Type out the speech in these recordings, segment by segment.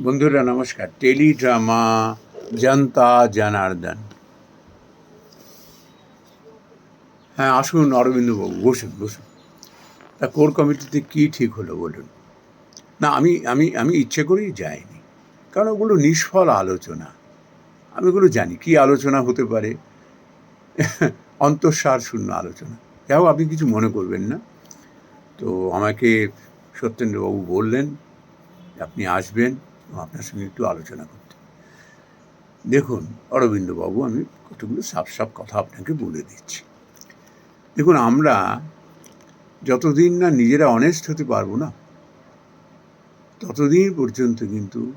বন্ধুরা, নমস্কার। টেলিড্রামা, জনতা, জনার্দন। হ্যাঁ আসুন অরবিন্দবাবু, বসুন বসুন। তা কোর কমিটিতে কী ঠিক হলো বলুন? না, আমি আমি আমি ইচ্ছে করেই যাইনি। কারণ ওগুলো নিষ্ফল আলোচনা। আমি ওগুলো জানি। কী আলোচনা হতে পারে? অন্তঃসার শূন্য আলোচনা। যাও আপনি কিছু মনে করবেন না। তো আমাকে সত্যেন্দ্রবাবু বললেন, আপনি আসবেন। আপনার সঙ্গে একটু আলোচনা করতে। দেখুন, অরবিন্দবাবু, আমি কতগুলো সাপ সাপ কথা আপনাকে বলে দিচ্ছি। দেখুন, আমরা যতদিন না নিজেরা অনেস্ট হতে পারব না, ততদিন পর্যন্ত কিন্তু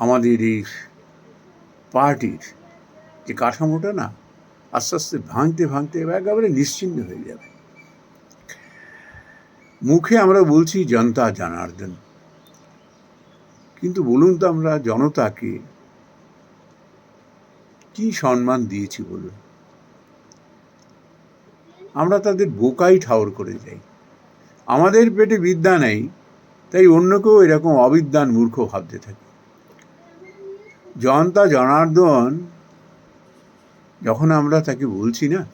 আমাদের এই পার্টির যে কাঠামোটা না, আস্তে আস্তে ভাঙতে ভাঙতে একেবারে নিশ্চিন্ন হয়ে যাবে। মুখে আমরা বলছি, জনতা জনার্দন। কিন্তু বলুন তো আমরা জনতাকে কি সম্মান দিয়েছি বলুন? আমরা তাদের বোকাই ঠাউর করে যাই। আমাদের পেটে বিদ্যা নেই, তাই অন্যকেও এরকম অবিদ্যান মূর্খ ভাবতে থাকে। জনতা জনার্দন, যখন আমরা তাকে বলছি না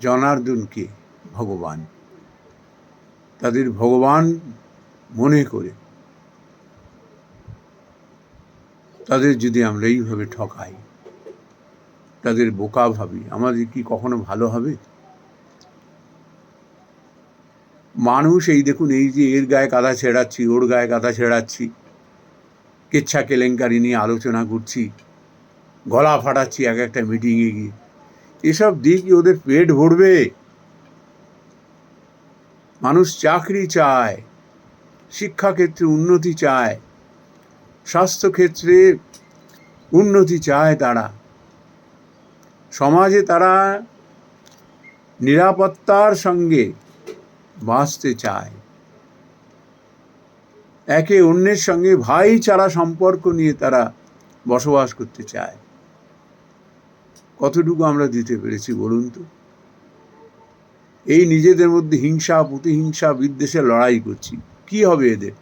জনার্দনকে ভগবান। তাদের ভগবান মনে করে তাদের যদি আমরা এইভাবে ঠকাই, তাদের বোকা ভাবি, আমাদের কি কখনো ভালো হবে? মানুষ এই দেখুন, এই যে এর গায়ে কাদা ছেড়াচ্ছি, ওর গায়ে কাদা ছেড়াচ্ছি, কেচ্ছা কেলেঙ্কারি নিয়ে আলোচনা করছি, গলা ফাটাচ্ছি এক একটা মিটিংয়ে গিয়ে। এসব দিয়ে কি ওদের পেট ভরবে? মানুষ চাকরি চায়, শিক্ষাক্ষেত্রে উন্নতি চায় স্বাস্থ্যক্ষেত্রে উন্নতি চায় তারা। সমাজে তারা নিরাপত্তার সঙ্গে বাঁচতে চায়। একে অন্যের সঙ্গে ভাইচারা সম্পর্ক নিয়ে তারা বসবাস করতে চায়। কতটুকু আমরা দিতে পেরেছি বলুন তো? এই নিজেদের মধ্যে হিংসা, প্রতিহিংসা বিদ্বেষে লড়াই করছি। কি হবে এদের?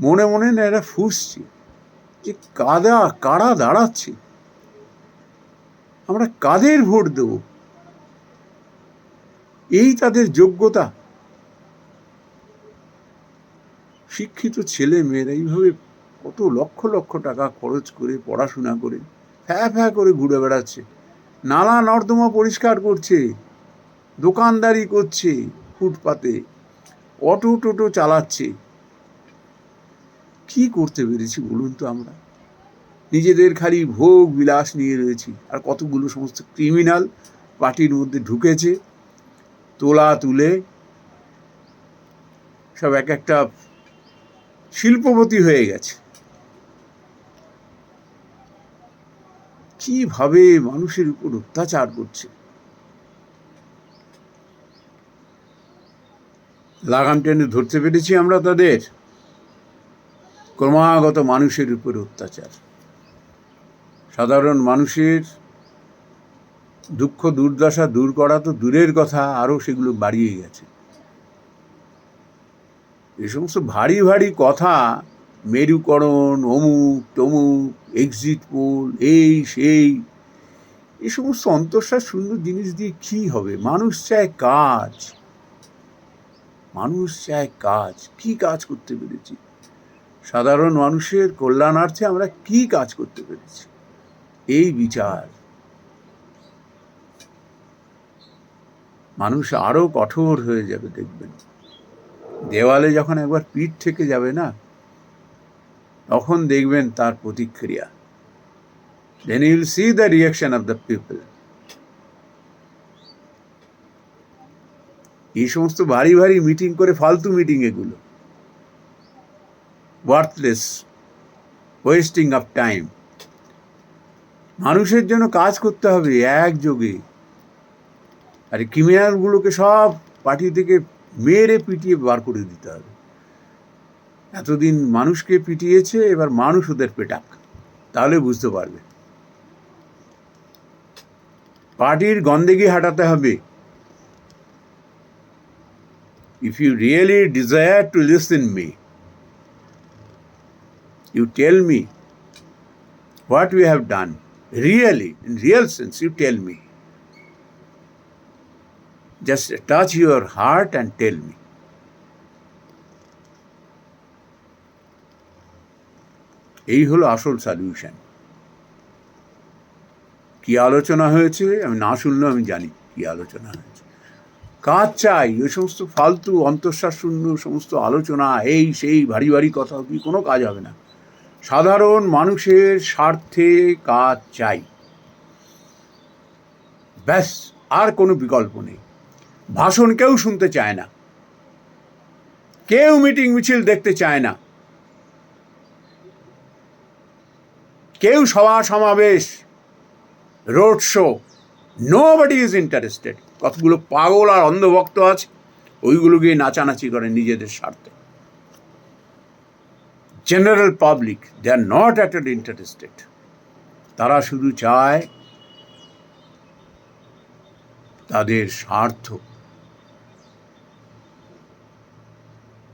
মনে মনে না এরা ফুসছে। যে কাদা কারা দাঁড়াচ্ছে। আমরা কাদের ভোট দেব? এই তাদের যোগ্যতা। শিক্ষিত ছেলে মেয়েরা এইভাবে কত লক্ষ লক্ষ টাকা খরচ করে পড়াশোনা করে ফ্যা ফ্যা করে ঘুরে বেড়াচ্ছে। নালা নর্দমা পরিষ্কার করছে, দোকানদারি করছে ফুটপাতে, অটো টোটো চালাচ্ছে। কি করতে পেরেছি বলুন তো আমরা? নিজেদের খালি ভোগ বিলাস নিয়ে রয়েছি। আর কতগুলো সমস্ত ক্রিমিনাল পার্টির মধ্যে ঢুকেছে, তোলা তুলে, সব এক একটা শিল্পপতি হয়ে গেছে। কীভাবে মানুষের উপর অত্যাচার করছে? লাগাম টেনে ধরতে পেরেছি আমরা তাদের। ক্রমাগত মানুষের উপর অত্যাচার। সাধারণ মানুষের দুঃখ, দুর্দশা দূর করা তো দূরের কথা, আরও সেগুলো বাড়িয়ে গেছে। এ সমস্ত ভারী ভারী কথা, মেরুকরণ, অমুক, তমুক এক্সিট পোল এই, সেই এই সমস্ত অন্তঃসার সুন্দর জিনিস দিয়ে কি হবে? মানুষ চায় কাজ। মানুষ চায় কাজ। কি কাজ করতে পেরেছি? সাধারণ মানুষের কল্যাণার্থে আমরা কি কাজ করতে পেরেছি? এই বিচার। মানুষ আরও কঠোর হয়ে যাবে, দেখবেন। দেওয়ালে যখন একবার পিঠ থেকে যাবে না, তখন দেখবেন তার প্রতিক্রিয়া। Then you'll see the reaction of the people এই সমস্ত ভারী ভারী মিটিং করে ফালতু মিটিং এগুলো। ওয়ার্থলেস ওয়েস্টিং অফ টাইম মানুষের জন্য কাজ করতে হবে একযোগে আর ক্রিমিনালগুলোকে সব পার্টি থেকে মেরে পিটিয়ে বার করে দিতে হবে। এতদিন মানুষকে পিটিয়েছে, এবার মানুষ ওদের পেটাক তাহলে বুঝতে পারবে। পার্টির গন্দেগি হাঁটাতে হবে। If you really desire to listen me you tell me what we have done really in real sense you tell me just touch your heart and tell me এই হলো আসল সলিউশন কি আলোচনা হয়েছে? আমি না শুনলেও আমি জানি কি আলোচনা হয়েছে। কাজ চাই? ওই সমস্ত ফালতু অন্তঃশ্বাস শূন্য, সমস্ত আলোচনা, এই, সেই, ভারী ভারী কথা কি কোনো কাজ হবে না। সাধারণ মানুষের স্বার্থে কাজ চাই। ব্যাস, আর কোনো বিকল্প নেই। ভাষণ কেউ শুনতে চায় না। কেউ মিটিং মিছিল দেখতে চায় না। কেউ সভা সমাবেশ, road show nobody is interested কতগুলো পাগল আর অন্ধভক্ত আছে, ওইগুলো গিয়ে নাচানাচি করে নিজেদের স্বার্থে। General public they are not at all interested তারা শুধু চায় তাদের স্বার্থ।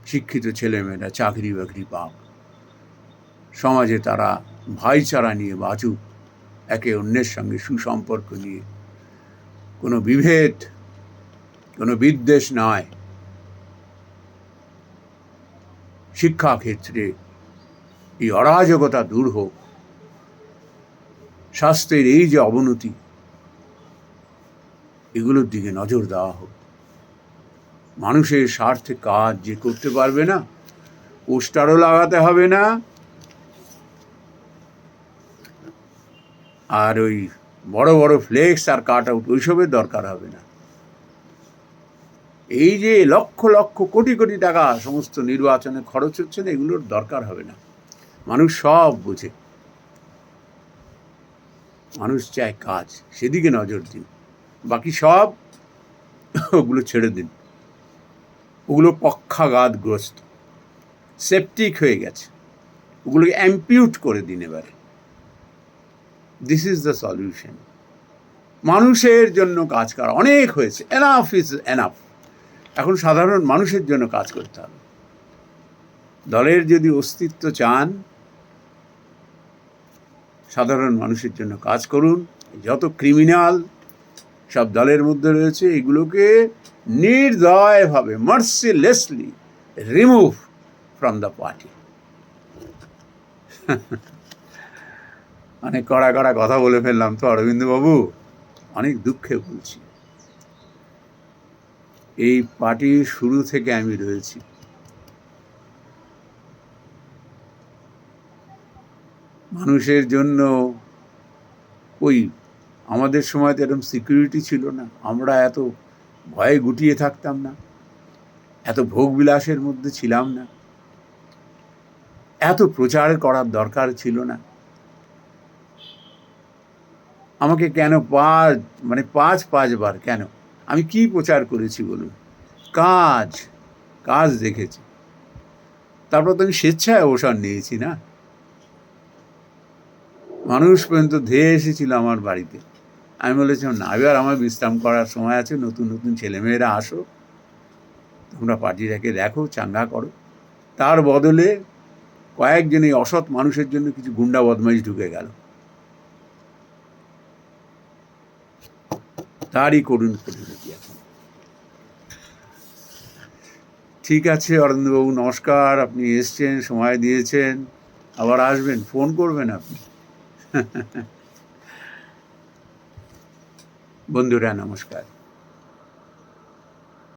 শিক্ষিত ছেলেমেয়েরা চাকরি বাকরি পাক। সমাজে তারা ভাইচারা নিয়ে বাঁচুক। একে অন্যের সঙ্গে সুসম্পর্ক নিয়ে। কোনো বিভেদ, কোনো বিদ্বেষ নয় শিক্ষাক্ষেত্রে এই অরাজকতা দূর হোক। স্বাস্থ্যের এই যে অবনতি, এগুলোর দিকে নজর দেওয়া হোক। মানুষের স্বার্থে কাজ যে করতে পারবে না, পোস্টারও লাগাতে হবে না। আর ওই বড় বড় ফ্লেক্স আর কাট আউট ওইসবের দরকার হবে না। এই যে লক্ষ লক্ষ কোটি কোটি টাকা সমস্ত নির্বাচনে খরচ হচ্ছে না, এগুলোর দরকার হবে না। মানুষ সব বুঝে। মানুষ চায় কাজ, সেদিকে নজর দিন। বাকি সব ওগুলো ছেড়ে দিন। ওগুলো পক্ষাঘাতগ্রস্ত। সেপটিক হয়ে গেছে। ওগুলোকে অ্যাম্পিউট করে দিন এবারে। দিস ইজ দ্য সলিউশন মানুষের জন্য কাজ করা। অনেক হয়েছে। এনাফ ইজ এনাফ এখন সাধারণ মানুষের জন্য কাজ করতে হবে। দলের যদি অস্তিত্ব চান সাধারণ মানুষের জন্য কাজ করুন। যত ক্রিমিনাল সব দলের মধ্যে রয়েছে, এগুলোকে নির্দয়ভাবে mercilessly remove from the party অনেক কড়া কড়া কথা বলে ফেললাম তো, অরবিন্দবাবু। অনেক দুঃখে বলছি। এই পার্টির শুরু থেকে আমি রয়েছি। মানুষের জন্য ওই আমাদের সময় তো এরকম সিকিউরিটি ছিল না। আমরা এত ভয়ে গুটিয়ে থাকতাম না। এত ভোগবিলাসের মধ্যে ছিলাম না। এত প্রচার করার দরকার ছিল না। আমাকে কেন পাঁচ মানে পাঁচ, পাঁচবার কেন? আমি কি প্রচার করেছি বলুন? কাজ কাজ দেখেছি। তারপর তো আমি স্বেচ্ছায় অবসর নিয়েছি না? মানুষ পর্যন্ত ধেয়ে এসেছিল আমার বাড়িতে। আমি বলেছিলাম না, এবার আমার বিশ্রাম করার সময় আছে, নতুন নতুন ছেলেমেয়েরা আসো। তোমরা পার্টিটাকে দেখো, চাঙ্গা করো। তার বদলে কয়েকজন এই অসৎ মানুষের জন্য কিছু গুন্ডা বদমাইশ ঢুকে গেল। তারই এখন ঠিক আছে, অরবিন্দবাবু, নমস্কার, আপনি এসছেন, সময় দিয়েছেন। আবার আসবেন, ফোন করবেন আপনি। বন্ধুরা নমস্কার।